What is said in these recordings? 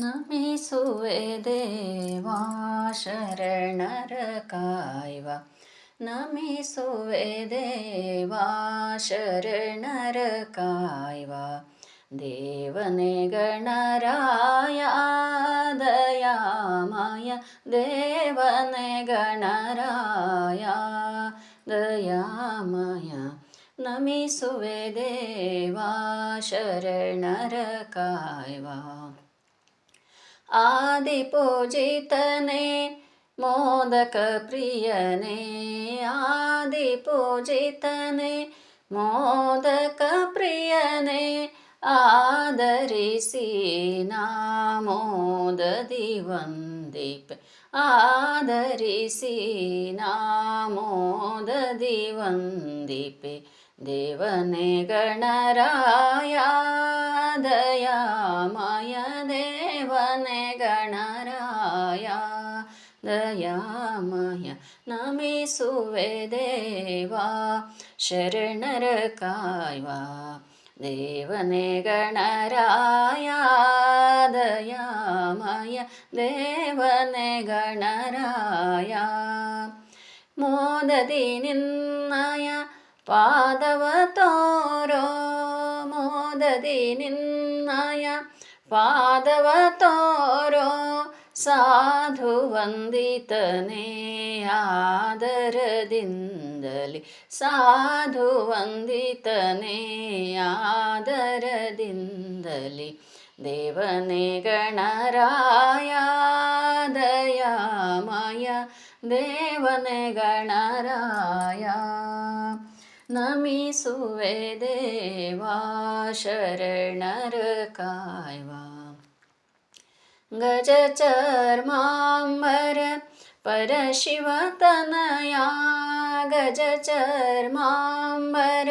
നമിസുവേ ദേവാ ശരണരകായവ നമിസുവേ ദേവാ ശരണരകായവ ദേവനെ ഗണരായ ദയാമയ ദേവനെ ഗണരായ ദയാമയ നമിസുവേ ദേവാ ശരണരകായവ आदिपूजितने मोदकप्रियने आदिपूजितने मोदकप्रियने आदरिसि आदरिषिना ीपे आदरिसीना मोद दीवन् दीपे देवने गणराया दया देवने गणराया दया माया नमि सुवेदेवा शरणरकाया देवने गणराया ദയാമയ ദേവനെ ഗണരായ മോദതി നിന്നയ പാദവത്തോരോ മോദതി നിന്നയ പാദവത്തോരോ സാധുവന്ദിതനെ ആദരദിന്തലി സാധുവന്ദിതനെ ആദരദിന്തലി देवने गणराया दयामाया देवने गणाराया नमी देवा शरणरकायवा गजचर्माम्बर परशिवतनया गजचर्माम्बर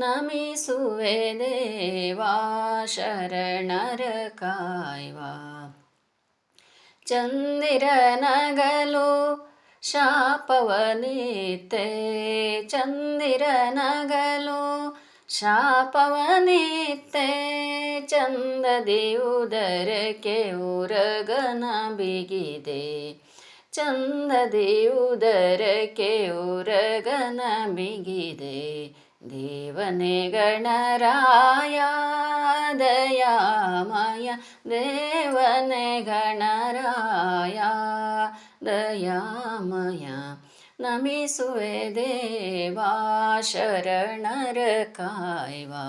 ನಮಿಸುವೆ ದೇವಾ ಶರಣರ ಕಾಯ್ವಾ ಚಂದಿರನಗಲು ಶಾಪವನೀತೆ ಚಂದಿರನಗಲು ಶಾಪವನೀತೆ ಚಂದದಿ ಉದರಕ್ಕೆ ಉರಗನ ಬಿಗಿದೆ ಚಂದದಿ ಉದರಕ್ಕೆ ಉರಗನ ಬಿಗಿದೆ ദേവനേ ഗണരായ ദയാമയ ദേവനേ ഗണരായ ദയാമയ നമിസുവേ ദേവാ ശരണർ കായ്വാ